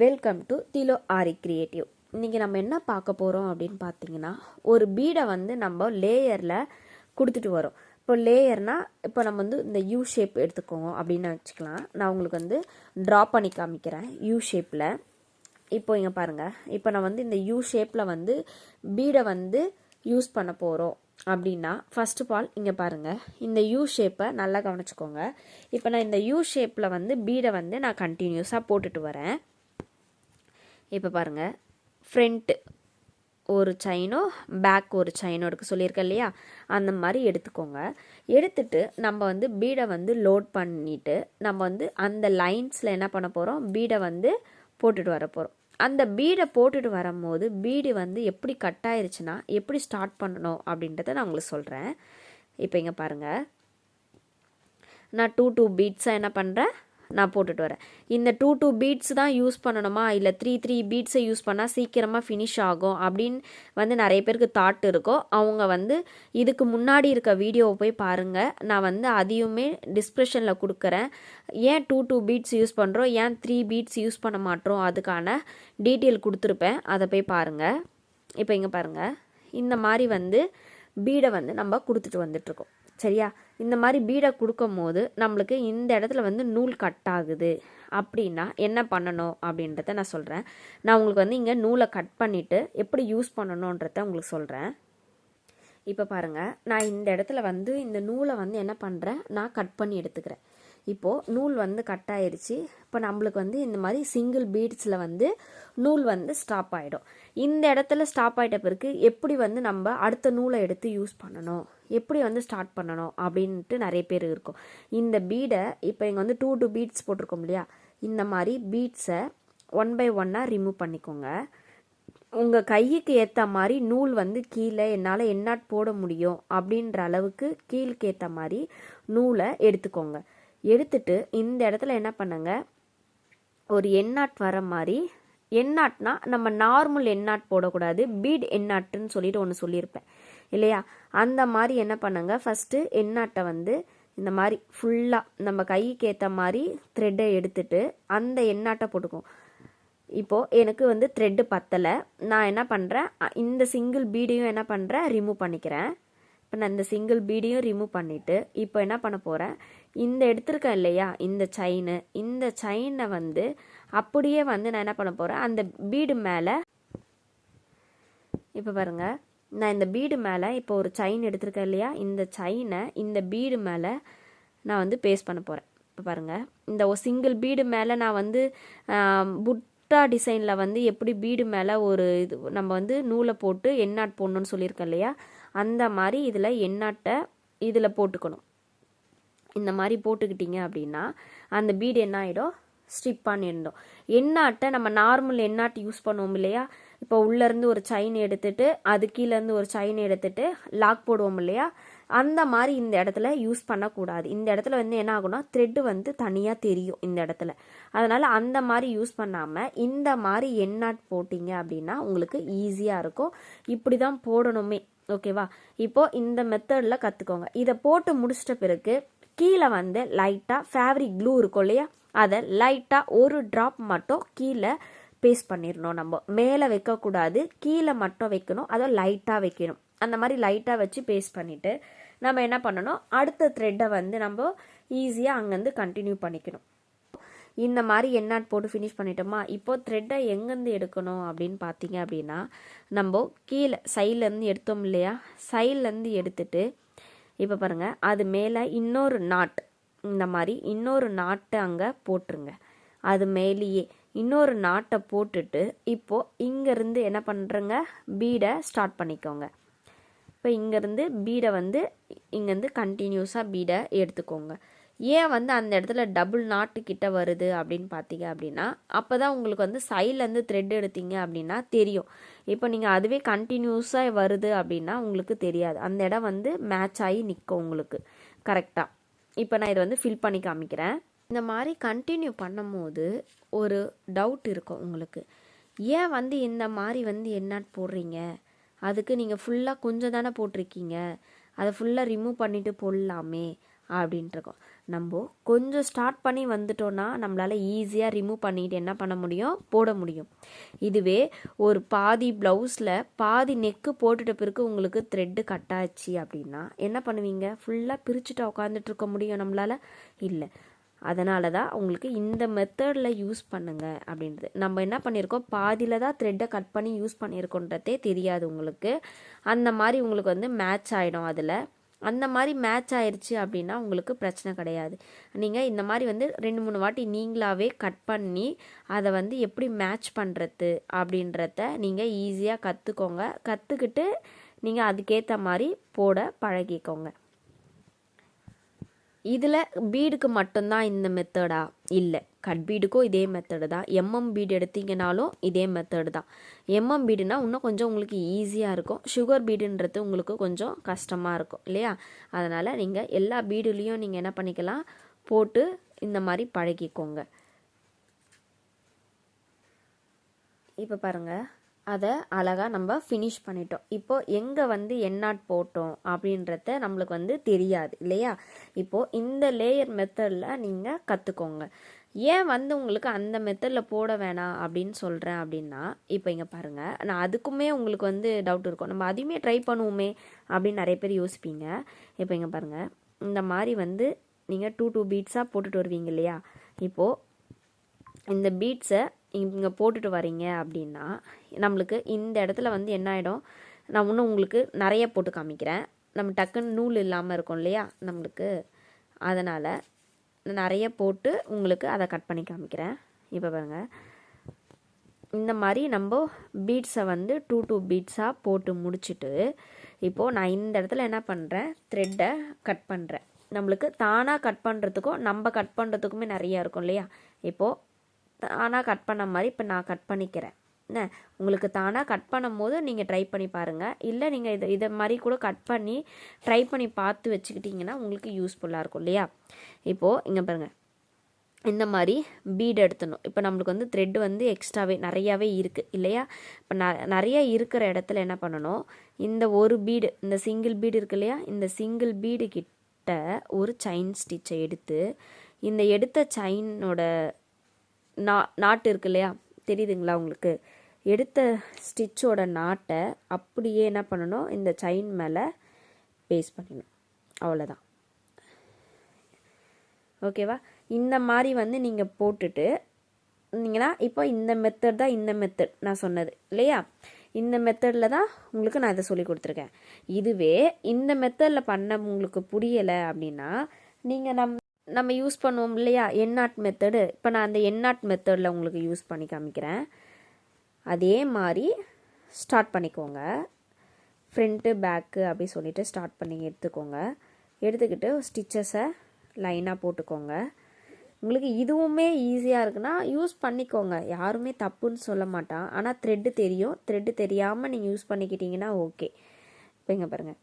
Welcome to Thilo Aari creative இன்றைக்கி நம்ம என்ன பார்க்க போகிறோம் அப்படின்னு பார்த்தீங்கன்னா ஒரு பீடை வந்து நம்ம லேயரில் கொடுத்துட்டு வரோம். இப்போ லேயர்னால் இப்போ நம்ம வந்து இந்த யூ ஷேப் எடுத்துக்கோங்க அப்படின்னு வச்சுக்கலாம். நான் உங்களுக்கு வந்து ட்ரா பண்ணி காமிக்கிறேன் யூ ஷேப்பில் இப்போ இங்கே பாருங்கள் இப்போ நான் வந்து இந்த யூ ஷேப்பில் வந்து பீடை வந்து யூஸ் பண்ண போகிறோம் அப்படின்னா ஃபர்ஸ்ட் ஆஃப் ஆல் இங்கே பாருங்கள் இந்த யூ ஷேப்பை நல்லா கவனிச்சுக்கோங்க. இப்போ நான் இந்த யூ ஷேப்பில் வந்து பீடை வந்து நான் கண்டினியூஸாக போட்டுட்டு வரேன். இப்போ பாருங்கள் ஃப்ரண்ட்டு ஒரு செயினோ பேக் ஒரு செயினோ எடுக்க சொல்லியிருக்கேன் இல்லையா? அந்த மாதிரி எடுத்துக்கோங்க. எடுத்துட்டு நம்ம வந்து பீடை வந்து லோட் பண்ணிவிட்டு நம்ம வந்து அந்த லைன்ஸில் என்ன பண்ண போகிறோம் பீடை வந்து போட்டுட்டு வர போகிறோம் அந்த பீடை போட்டுட்டு வரும்போது பீடு வந்து எப்படி கட் ஆயிருச்சுன்னா எப்படி ஸ்டார்ட் பண்ணணும் அப்படின்றத நான் உங்களுக்கு சொல்கிறேன் இப்போ இங்கே பாருங்கள் நான் டூ டூ பீட்ஸாக என்ன பண்ணுறேன் நான் போட்டுட்டு வரேன். இந்த டூ டூ பீட்ஸ் தான் யூஸ் பண்ணணுமா? இல்லை த்ரீ த்ரீ பீட்ஸை யூஸ் பண்ணால் சீக்கிரமாக ஃபினிஷ் ஆகும் அப்படின்னு வந்து நிறைய பேருக்கு தாட் இருக்கும். அவங்க வந்து இதுக்கு முன்னாடி இருக்க வீடியோவை போய் பாருங்கள் நான் வந்து அதையுமே டிஸ்கிரிப்ஷனில் கொடுக்குறேன். ஏன் டூ டூ பீட்ஸ் யூஸ் பண்ணுறோம் ஏன் த்ரீ பீட்ஸ் யூஸ் பண்ண மாட்டோம்? அதுக்கான டீட்டெயில் கொடுத்துருப்பேன். அதை போய் பாருங்கள் இப்போ இங்கே பாருங்கள் இந்த மாதிரி வந்து பீடை வந்து நம்ம கொடுத்துட்டு வந்துட்ருக்கோம் சரியா? இந்த மாதிரி பீடை கொடுக்கும் போது நம்மளுக்கு இந்த இடத்துல வந்து நூல் கட் ஆகுது. அப்படின்னா என்ன பண்ணணும் அப்படின்றத நான் சொல்கிறேன் நான் உங்களுக்கு வந்து இங்கே நூலை கட் பண்ணிவிட்டு எப்படி யூஸ் பண்ணணுன்றத உங்களுக்கு சொல்கிறேன் இப்போ பாருங்கள் நான் இந்த இடத்துல வந்து இந்த நூலை வந்து என்ன பண்ணுறேன் நான் கட் பண்ணி எடுத்துக்கிறேன். இப்போது நூல் வந்து கட் ஆயிடுச்சு இப்போ நம்மளுக்கு வந்து இந்த மாதிரி சிங்கிள் பீட்ஸில் வந்து நூல் வந்து ஸ்டாப் ஆகிடும் இந்த இடத்துல ஸ்டாப் ஆகிட்ட பிறகு எப்படி வந்து நம்ம அடுத்த நூலை எடுத்து யூஸ் பண்ணணும்? எப்படி வந்து ஸ்டார்ட் பண்ணணும்? அப்படின்ட்டு நிறைய பேர் இருக்கும். இந்த பீடை இப்போ இங்கே வந்து டூ டூ பீட்ஸ் போட்டிருக்கோம் இல்லையா? இந்த மாதிரி பீட்ஸை ஒன் பை ஒன்னாக ரிமூவ் பண்ணிக்கோங்க. உங்கள் கைக்கு ஏற்ற மாதிரி நூல் வந்து கீழே என்னால் என்னாட் போட முடியும் அப்படின்ற அளவுக்கு கீழுக்கு ஏற்ற மாதிரி நூலை எடுத்துக்கோங்க. எடுத்துட்டு இந்த இடத்துல என்ன பண்ணுங்க? ஒரு எண்ணாட் வர மாதிரி எண்ணாட்னா நம்ம நார்மல் எண்ணாட் போடக்கூடாது. பீட் எண்ணாட்டுன்னு சொல்லிட்டு ஒன்று சொல்லியிருப்பேன். இல்லையா? அந்த மாதிரி என்ன பண்ணுங்க? ஃபஸ்ட்டு எண்ணாட்டை வந்து இந்த மாதிரி ஃபுல்லாக நம்ம கைக்கு ஏற்ற மாதிரி த்ரெட்டை எடுத்துட்டு அந்த எண்ணாட்டை போட்டுக்குவோம். இப்போது எனக்கு வந்து த்ரெட்டு பத்தலை. நான் என்ன பண்ணுறேன் இந்த சிங்கிள் பீடையும் என்ன பண்ணுறேன் ரிமூவ் பண்ணிக்கிறேன். இப்போ நான் இந்த சிங்கிள் பீடையும் ரிமூவ் பண்ணிவிட்டு இப்போ என்ன பண்ண போகிறேன் இந்த எடுத்திருக்கேன் இல்லையா? இந்த செயின் இந்த செயினை வந்து அப்படியே வந்து நான் என்ன பண்ண போகிறேன் அந்த பீடு மேலே இப்போ பாருங்கள் நான் இந்த பீடு மேலே இப்போ ஒரு செயின் எடுத்திருக்கேன் இல்லையா? இந்த செயினை இந்த பீடு மேலே நான் வந்து பேஸ்ட் பண்ண போகிறேன் இப்போ பாருங்கள் இந்த ஒரு சிங்கிள் பீடு மேலே நான் வந்து புட்டா டிசைனில் வந்து எப்படி பீடு மேலே ஒரு இது நம்ம வந்து நூலை போட்டு எண்ணாட் போடணும்னு சொல்லியிருக்கேன் இல்லையா? அந்த மாதிரி இதில் எண்ணாட்டை இதில் போட்டுக்கணும். இந்த மாதிரி போட்டுக்கிட்டிங்க அப்படின்னா அந்த பீடு என்ன ஆகிடும் ஸ்டிப் பண்ணியிருந்தோம் எண்ணாட்டை நம்ம நார்மல் எண்ணாட்டு யூஸ் பண்ணுவோம் இல்லையா? இப்போ உள்ளேருந்து ஒரு செயின் எடுத்துட்டு அது கீழேருந்து ஒரு செயின் எடுத்துட்டு லாக் போடுவோம் இல்லையா? அந்த மாதிரி இந்த இடத்துல யூஸ் பண்ணக்கூடாது. இந்த இடத்துல வந்து என்ன ஆகும்னா த்ரெட்டு வந்து தனியாக தெரியும் இந்த இடத்துல. அதனால் அந்த மாதிரி யூஸ் பண்ணாமல் இந்த மாதிரி எண்ணாட் போட்டிங்க அப்படின்னா உங்களுக்கு ஈஸியாக இருக்கும். இப்படி தான் போடணுமே ஓகேவா இப்போ இந்த மெத்தடில் கற்றுக்கோங்க இதை போட்டு முடிச்சிட்ட பிறகு கீழே வந்து லைட்டாக ஃபேப்ரிக் க்ளூ இருக்கும் இல்லையா? அதை லைட்டாக ஒரு ட்ராப் மட்டும் கீழே பேஸ்ட் பண்ணிடணும் நம்ம. மேலே வைக்கக்கூடாது கீழே மட்டும் வைக்கணும் அதை லைட்டாக வைக்கணும். அந்த மாதிரி லைட்டாக வச்சு பேஸ்ட் பண்ணிவிட்டு நம்ம என்ன பண்ணணும்? அடுத்த த்ரெட்டை வந்து நம்ம ஈஸியாக அங்கேருந்து கண்டினியூ பண்ணிக்கணும். இந்த மாதிரி என்னாட் போட்டு ஃபினிஷ் பண்ணிட்டோமா? இப்போ த்ரெட்டை எங்கேருந்து எடுக்கணும் அப்படின்னு பார்த்தீங்க அப்படின்னா நம்ம கீழே சைட்லேருந்து எடுத்தோம் இல்லையா? சைட்லேருந்து எடுத்துட்டு இப்போ பாருங்கள் அது மேலே இன்னொரு நாட் இந்த மாதிரி இன்னொரு நாட்டை அங்கே போட்டுருங்க. அது மேலேயே இன்னொரு நாட்டை போட்டுட்டு இப்போது இங்கேருந்து என்ன பண்ணுறங்க பீடை ஸ்டார்ட் பண்ணிக்கோங்க. இப்போ இங்கேருந்து பீடை வந்து இங்கேருந்து கண்டினியூஸாக பீடை எடுத்துக்கோங்க. ஏன் வந்து அந்த இடத்துல டபுள் நாட்டு கிட்ட வருது அப்படின்னு பார்த்தீங்க அப்படின்னா அப்போ தான் உங்களுக்கு வந்து சைட்லேருந்து த்ரெட் எடுத்தீங்க அப்படின்னா தெரியும். இப்போ நீங்கள் அதுவே கண்டினியூஸாக வருது அப்படின்னா உங்களுக்கு தெரியாது. அந்த இடம் வந்து மேட்ச் ஆகி நிற்கும் உங்களுக்கு. கரெக்டாக இப்போ நான் இதை வந்து ஃபில் பண்ணி காமிக்கிறேன். இந்த மாதிரி கண்டினியூ பண்ணும்போது ஒரு டவுட் இருக்கும் உங்களுக்கு. ஏன் வந்து இந்த மாதிரி வந்து என்ன போடுறீங்க? அதுக்கு நீங்கள் ஃபுல்லாக கொஞ்சம் தானே போட்டிருக்கீங்க. அதை ஃபுல்லாக ரிமூவ் பண்ணிவிட்டு போடலாமே அப்படின்ட்டுருக்கோம் நம்ம கொஞ்சம் ஸ்டார்ட் பண்ணி வந்துட்டோன்னா நம்மளால் ஈஸியாக ரிமூவ் பண்ணிட்டு என்ன பண்ண முடியும்? போட முடியும். இதுவே ஒரு பாதி ப்ளவுஸில் பாதி நெக்கு போட்டுட்ட பிறகு உங்களுக்கு த்ரெட்டு கட் ஆச்சு அப்படின்னா என்ன பண்ணுவீங்க? ஃபுல்லாக பிரிச்சுட்டு உட்காந்துட்டு இருக்க முடியும் நம்மளால்? இல்லை. அதனால தான் உங்களுக்கு இந்த மெத்தடில் யூஸ் பண்ணுங்கள் அப்படின்றது. நம்ம என்ன பண்ணியிருக்கோம்? பாதியில் தான் த்ரெட்டை கட் பண்ணி யூஸ் பண்ணியிருக்கோன்றதே தெரியாது உங்களுக்கு. அந்த மாதிரி உங்களுக்கு வந்து மேட்ச் ஆகிடும் அதில். அந்த மாதிரி மேட்ச் ஆயிடுச்சு அப்படின்னா உங்களுக்கு பிரச்சனை கிடையாது. நீங்கள் இந்த மாதிரி வந்து ரெண்டு மூணு வாட்டி நீங்களாகவே கட் பண்ணி அதை வந்து எப்படி மேட்ச் பண்ணுறது அப்படின்றத நீங்கள் ஈஸியாக கற்றுக்கோங்க கற்றுக்கிட்டு நீங்கள் அதுக்கேற்ற மாதிரி போட பழகிக்கோங்க. இதில் பீடுக்கு மட்டும்தான் இந்த மெத்தடா இல்லை. கட் பீடுக்கும் இதே மெத்தடு தான். எம்எம் பீடு எடுத்தீங்கனாலும் இதே மெத்தடு தான். எம்எம் பீடுனா இன்னும் கொஞ்சம் உங்களுக்கு ஈஸியாக இருக்கும். சுகர் பீடுன்றது உங்களுக்கு கொஞ்சம் கஷ்டமாக இருக்கும் இல்லையா? அதனால் நீங்கள் எல்லா பீடுலேயும் நீங்கள் என்ன பண்ணிக்கலாம்? போட்டு இந்த மாதிரி பழகிக்கோங்க. இப்போ பாருங்கள் அதை அழகாக நம்ம ஃபினிஷ் பண்ணிட்டோம். இப்போது எங்கே வந்து என்னாட் போட்டோம் அப்படின்றத நம்மளுக்கு வந்து தெரியாது இல்லையா? இப்போது இந்த லேயர் மெத்தடில் நீங்கள் கற்றுக்கோங்க ஏன் வந்து உங்களுக்கு அந்த மெத்தடில் போட வேணாம் அப்படின்னு சொல்கிறேன் அப்படின்னா இப்போ இங்கே பாருங்கள் நான் அதுக்குமே உங்களுக்கு வந்து டவுட் இருக்கும். நம்ம அதையுமே ட்ரை பண்ணுவோமே அப்படின்னு நிறைய பேர் யோசிப்பீங்க. இப்போ இங்கே பாருங்கள் இந்த மாதிரி வந்து நீங்கள் டூ டூ பீட்ஸாக போட்டுட்டு வருவீங்க இல்லையா? இப்போது இந்த பீட்ஸை இங்கே போட்டுட்டு வரீங்க அப்படின்னா நம்மளுக்கு இந்த இடத்துல வந்து என்ன ஆகிடும் நான் இன்னும் உங்களுக்கு நிறைய போட்டு காமிக்கிறேன். நம்ம டக்குன்னு நூல் இல்லாமல் இருக்கும் இல்லையா? நம்மளுக்கு. அதனால் நிறைய போட்டு உங்களுக்கு அதை கட் பண்ணி காமிக்கிறேன். இப்போ பாருங்கள் இந்த மாதிரி நம்ம பீட்ஸை வந்து டூ டூ பீட்ஸாக போட்டு முடிச்சுட்டு இப்போது நான் இந்த இடத்துல என்ன பண்ணுறேன் த்ரெட்டை கட் பண்ணுறேன் நம்மளுக்கு தானாக கட் பண்ணுறதுக்கும் நம்ம கட் பண்ணுறதுக்குமே நிறையா இருக்கும் இல்லையா? இப்போது தானாக கட் பண்ண மாதிரி இப்போ நான் கட் பண்ணிக்கிறேன். என்ன? உங்களுக்கு தானாக கட் பண்ணும் போது நீங்கள் ட்ரை பண்ணி பாருங்கள் இல்லை நீங்கள் இதை இதை மாதிரி கூட கட் பண்ணி ட்ரை பண்ணி பார்த்து வச்சுக்கிட்டிங்கன்னா உங்களுக்கு யூஸ்ஃபுல்லாக இருக்கும் இல்லையா? இப்போது இங்கே பாருங்கள் இந்த மாதிரி பீட் எடுத்தணும் இப்போ நம்மளுக்கு வந்து த்ரெட் வந்து எக்ஸ்ட்ராவே நிறையாவே இருக்குது இல்லையா? இப்போ ந நிறைய இருக்கிற இடத்துல என்ன பண்ணணும்? இந்த ஒரு பீடு இந்த சிங்கிள் பீடு இருக்கு இல்லையா? இந்த சிங்கிள் பீடு கிட்ட ஒரு செயின் ஸ்டிச்சை எடுத்து இந்த எடுத்த செயினோட நா நாட்டு இருக்கு இல்லையா? தெரியுதுங்களா உங்களுக்கு? எடுத்த ஸ்டிச்சோட நாட்டை அப்படியே என்ன பண்ணணும்? இந்த செயின் மேலே பேஸ்ட் பண்ணணும் அவ்வளோதான் ஓகேவா இந்த மாதிரி வந்து நீங்கள் போட்டுட்டு இருந்தீங்கன்னா இப்போ இந்த மெத்தட் தான் இந்த மெத்தட் நான் சொன்னது இல்லையா? இந்த மெத்தடில் தான் உங்களுக்கு நான் இதை சொல்லி கொடுத்துருக்கேன். இதுவே இந்த மெத்தடில் பண்ண உங்களுக்கு புரியலை அப்படின்னா நீங்கள் நம் நம்ம யூஸ் பண்ணுவோம் இல்லையா? எண்ணாட் மெத்தடு இப்போ நான் அந்த எண்ணாட் மெத்தடில் உங்களுக்கு யூஸ் பண்ணி காமிக்கிறேன். அதே மாதிரி ஸ்டார்ட் பண்ணிக்கோங்க. ஃப்ரண்ட்டு பேக்கு அப்படி சொல்லிட்டு ஸ்டார்ட் பண்ணி எடுத்துக்கோங்க. எடுத்துக்கிட்டு ஸ்டிச்சஸை லைனாக போட்டுக்கோங்க. உங்களுக்கு இதுவுமே ஈஸியாக இருக்குன்னா யூஸ் பண்ணிக்கோங்க. யாருமே தப்புன்னு சொல்ல மாட்டான். ஆனால் த்ரெட்டு தெரியும். த்ரெட்டு தெரியாமல் நீங்கள் யூஸ் பண்ணிக்கிட்டீங்கன்னா ஓகே இப்போ இங்கே பாருங்கள்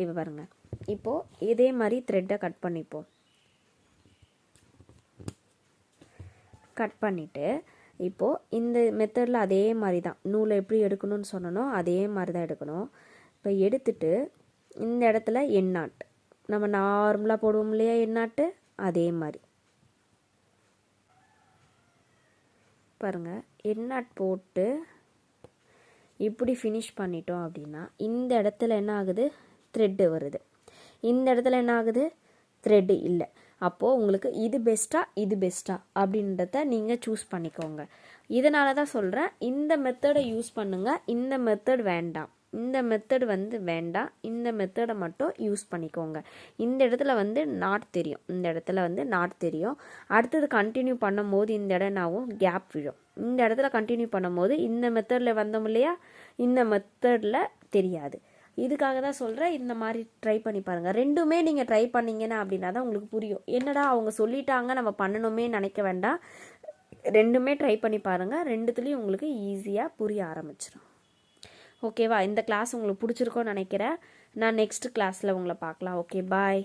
இப்போ பாருங்கள் இப்போது இதே மாதிரி த்ரெட்டை கட் பண்ணிப்போம். கட் பண்ணிவிட்டு இப்போது இந்த மெத்தடில் அதே மாதிரி தான் நூலை எப்படி எடுக்கணும்னு சொன்னனோ அதே மாதிரி தான் எடுக்கணும். இப்போ எடுத்துட்டு இந்த இடத்துல எண்ணாட்டு நம்ம நார்மலாக போடுவோம் இல்லையா எண்ணாட்டு அதே மாதிரி. பாருங்கள் எண்ணாட் போட்டு இப்படி ஃபினிஷ் பண்ணிட்டோம் அப்படின்னா இந்த இடத்துல என்ன ஆகுது? த்ரெட்டு வருது. இந்த இடத்துல என்ன ஆகுது? த்ரெட்டு இல்லை. அப்போது உங்களுக்கு இது பெஸ்ட்டா இது பெஸ்ட்டா அப்படின்றத நீங்கள் சூஸ் பண்ணிக்கோங்க. இதனால தான் சொல்கிறேன் இந்த மெத்தடை யூஸ் பண்ணுங்கள் இந்த மெத்தட் வேண்டாம். இந்த மெத்தட் வந்து வேண்டாம் இந்த மெத்தடை மட்டும் யூஸ் பண்ணிக்கோங்க. இந்த இடத்துல வந்து நாட் தெரியும். இந்த இடத்துல வந்து நாட் தெரியும். அடுத்தது கண்டினியூ பண்ணும்போது இந்த இடம் என்னாகும் கேப் விழும். இந்த இடத்துல கண்டினியூ பண்ணும்போது இந்த மெத்தடில் வந்தோம் இல்லையா? இந்த மெத்தடில் தெரியாது. இதுக்காக தான் சொல்கிறேன் இந்த மாதிரி ட்ரை பண்ணி பாருங்கள் ரெண்டுமே நீங்கள் ட்ரை பண்ணிங்கன்னா அப்படின்னா தான் உங்களுக்கு புரியும். என்னடா அவங்க சொல்லிட்டாங்க நம்ம பண்ணணுமே நினைக்க வேண்டாம். ரெண்டுமே ட்ரை பண்ணி பாருங்கள் ரெண்டுத்துலேயும் உங்களுக்கு ஈஸியாக புரிய ஆரம்பிச்சிடும் ஓகேவா இந்த கிளாஸ் உங்களுக்கு பிடிச்சிருக்கோன்னு நினைக்கிறேன். நான் நெக்ஸ்ட் கிளாஸில் உங்களை பார்க்கலாம். Okay bye